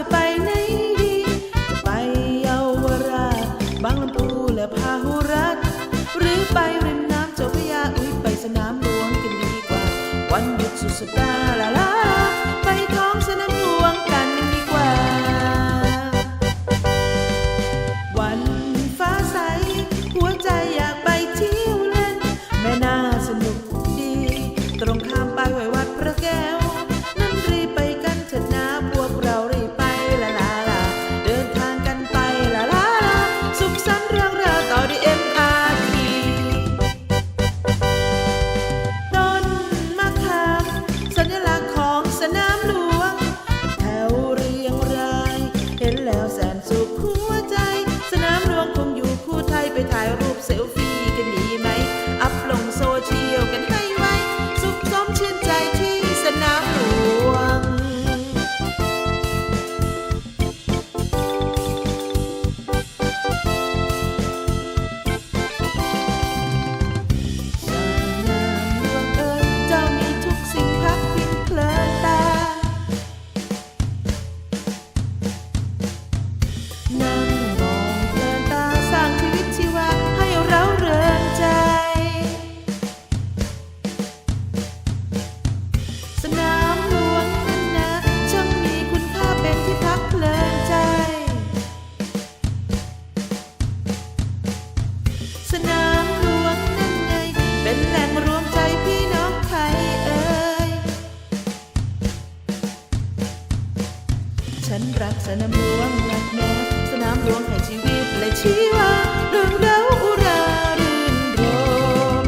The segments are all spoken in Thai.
จะไปไหนดี จะไปเยาวราชบางลำพูและพาหุรัตหรือไปริมน้ำเจ้าพระยาอุ้ยไปสนามหลวงกันดีกว่า วันหยุดสุดสัปดาห์ละ ฉันรักสนามหลวงรักแม่สนามหลวงแห่งชีวิตและชีวาเรื่องเล่าอุรารื่นรม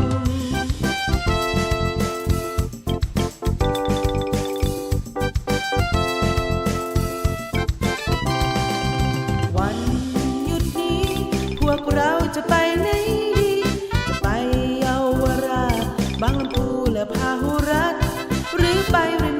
วันหยุดนี้ พวกเราจะไปไหนดี ไปเยาวราชบางลำพูและพาหุรัตหรือไปริม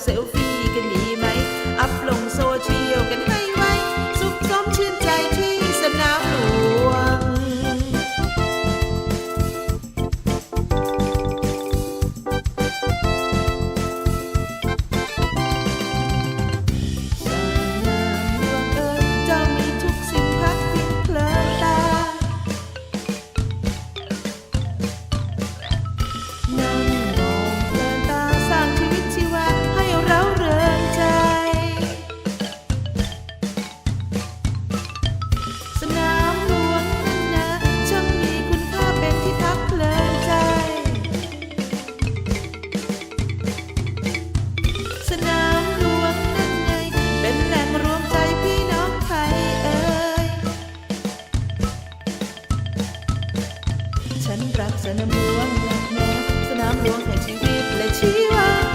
seu filho. รักสนามหลวงหลักแม่สนามหลวงแห่งชีวิตและชีวา